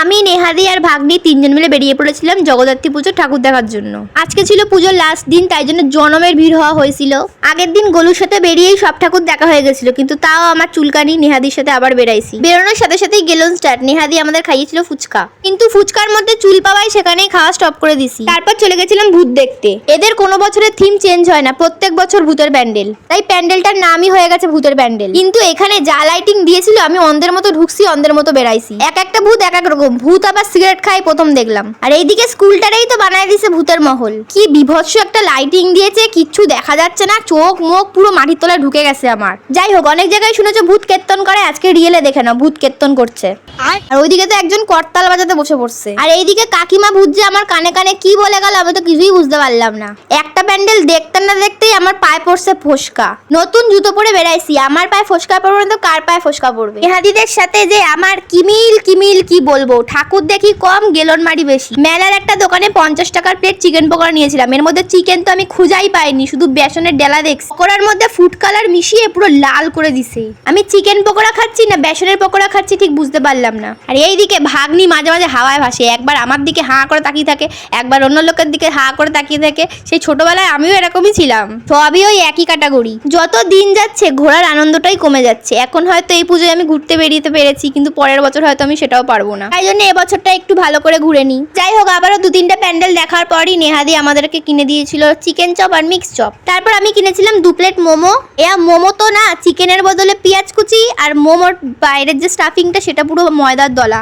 আমি, নেহাদি আর ভাগ্নি তিনজন মিলে বেরিয়ে পড়েছিলাম জগদ্ধাত্রী পুজোর ঠাকুর দেখার জন্য। আজকে ছিল পুজোর লাস্ট দিন, তাই জন্য জনমের ভিড় হওয়া হয়েছিল। আগের দিন গোলুর সাথে বেরিয়েই সব ঠাকুর দেখা হয়ে গেছিল, কিন্তু তাও আমার চুলকানি নেহাদির সাথে আবার বেরাইছি। বেরোনোর সাথে সাথেই গেলন স্টার্ট নেহাদি আমাদের খাইয়েছিল ফুচকা। কিন্তু ফুচকার মধ্যে চুল পাওয়াই সেখানেই খাওয়া স্টপ করে দিছি। তারপর চলে গেছিলাম ভূত দেখতে। এদের কোনো বছরের থিম চেঞ্জ হয় না, প্রত্যেক বছর ভূতের প্যান্ডেল। তাই প্যান্ডেলটার নামই হয়ে গেছে ভূতের প্যান্ডেল। কিন্তু এখানে যা লাইটিং দিয়েছিল, আমি অন্ধের মতো ঢুকছি, অন্ধের মতো বেরাইছি এক একটা ভূত এক এক রকম। ভূত আবার সিগারেট খাই প্রথম দেখলাম। আর এইদিকে স্কুলটারেই তো বানায় দিছে ভূতের মহল। কি বিভৎস একটা লাইটিং দিয়েছে কিচ্ছু দেখা যাচ্ছে না চোখ মুখ পুরো মাটির তলায় ঢুকে গেছে আমার। যাই হোক অনেক জায়গায় শুনেছো ভূত কীর্তন করে আজকে রিয়েলে দেখে নাও ভূত কীর্তন করছে। আর? ওইদিকে তো একজন করতাল বাজাতে বসে পড়ছে। আর এইদিকে কাকিমা ভূত যে আমার কানে কানে কি বলে গেল আমি তো কিছুই বুঝতে পারলাম না। একটা প্যান্ডেল দেখতে না দেখতেই আমার পায়ে পড়ছে ফোসকা। নতুন জুতো পরে বেড়াইছি আমার পায়ে ফোসকা পড়বে না তো কার পায়ে ফোসকা পড়বে ইহাদিদের সাথে যে আমার কিমিল কিমিল কি বলব? ঠাকুর দেখি কম, গেলন মারি বেশি। মেলার একটা দোকানে পঞ্চাশ টাকার প্লেট চিকেন পকোড়া নিয়েছিলাম। এর মধ্যে চিকেন তো আমি খুঁজাই পাইনি, শুধু বেসনের ডেলা দেখছি। পকোড়ার মধ্যে ফুড কালার মিশিয়ে পুরো লাল করে দিছে। আমি চিকেন পকোড়া খাচ্ছি না, বেসনের পকোড়া খাচ্ছি ঠিক বুঝতে পারলাম না। আর এইদিকে ভাগ্নি মাঝে মাঝে হাওয়ায় ভাসে। একবার আমার দিকে হাঁ করে তাকিয়ে থাকে, একবার অন্য লোকের দিকে হাঁ করে তাকিয়ে থাকে। সেই ছোটবেলায় আমিও এরকমই ছিলাম। সবই ওই একই ক্যাটাগরি যত দিন যাচ্ছে, ঘোরার আনন্দটাই কমে যাচ্ছে। এখন হয়তো এই পুজোয় আমি ঘুরতে বেরিয়েতে পেরেছি, কিন্তু পরের বছর হয়তো আমি সেটাও পারব না। তাই জন্য এবছরটা একটু ভালো করে ঘুরে নিই। যাই হোক, আবারও দু তিনটা প্যান্ডেল দেখার পরই নেহাদি আমাদেরকে কিনে দিয়েছিল চিকেন চপ আর মিক্স চপ। তারপর আমি কিনেছিলাম দু প্লেট মোমো। এয়া মোমো তো না, চিকেনের বদলে পেঁয়াজ কুচি আর মোমোর বাইরের যে স্টাফিংটা সেটা পুরো ময়দার দলা।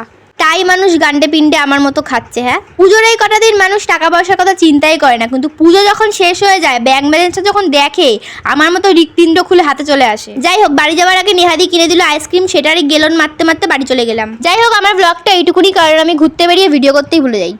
তাই মানুষ গান্ডে পিণ্ডে আমার মতো খাচ্ছে হ্যাঁ? পুজোর এই কটা দিন মানুষ টাকা পয়সার কথা চিন্তাই করে না, কিন্তু পুজো যখন শেষ হয়ে যায় ব্যাংক ব্যালেন্সটা যখন দেখে, আমার মতো হৃৎপিণ্ড খুলে হাতে চলে আসে। যাই হোক, বাড়ি যাওয়ার আগে নেহাদি কিনে দিল আইসক্রিম সেটারই গেলন মারতে মারতে বাড়ি চলে গেলাম। যাই হোক, আমার ব্লগটা এইটুকুনি, কারণ আমি ঘুরতে বেরিয়ে ভিডিও করতেই ভুলে যাই.